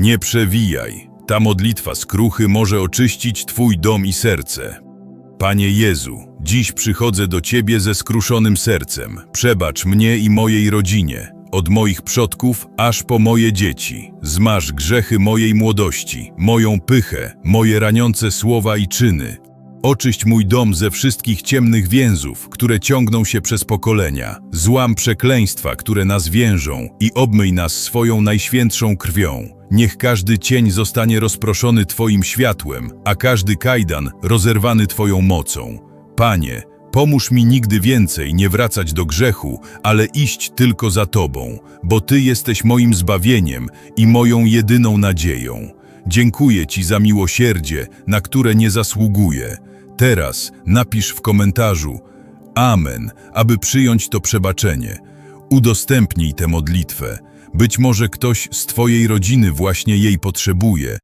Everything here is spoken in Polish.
Nie przewijaj. Ta modlitwa skruchy może oczyścić Twój dom i serce. Panie Jezu, dziś przychodzę do Ciebie ze skruszonym sercem. Przebacz mnie i mojej rodzinie, od moich przodków aż po moje dzieci. Zmaż grzechy mojej młodości, moją pychę, moje raniące słowa i czyny. Oczyść mój dom ze wszystkich ciemnych więzów, które ciągną się przez pokolenia. Złam przekleństwa, które nas więżą i obmyj nas swoją najświętszą krwią. Niech każdy cień zostanie rozproszony Twoim światłem, a każdy kajdan rozerwany Twoją mocą. Panie, pomóż mi nigdy więcej nie wracać do grzechu, ale iść tylko za Tobą, bo Ty jesteś moim zbawieniem i moją jedyną nadzieją. Dziękuję Ci za miłosierdzie, na które nie zasługuję. Teraz napisz w komentarzu Amen, aby przyjąć to przebaczenie. Udostępnij tę modlitwę. Być może ktoś z Twojej rodziny właśnie jej potrzebuje.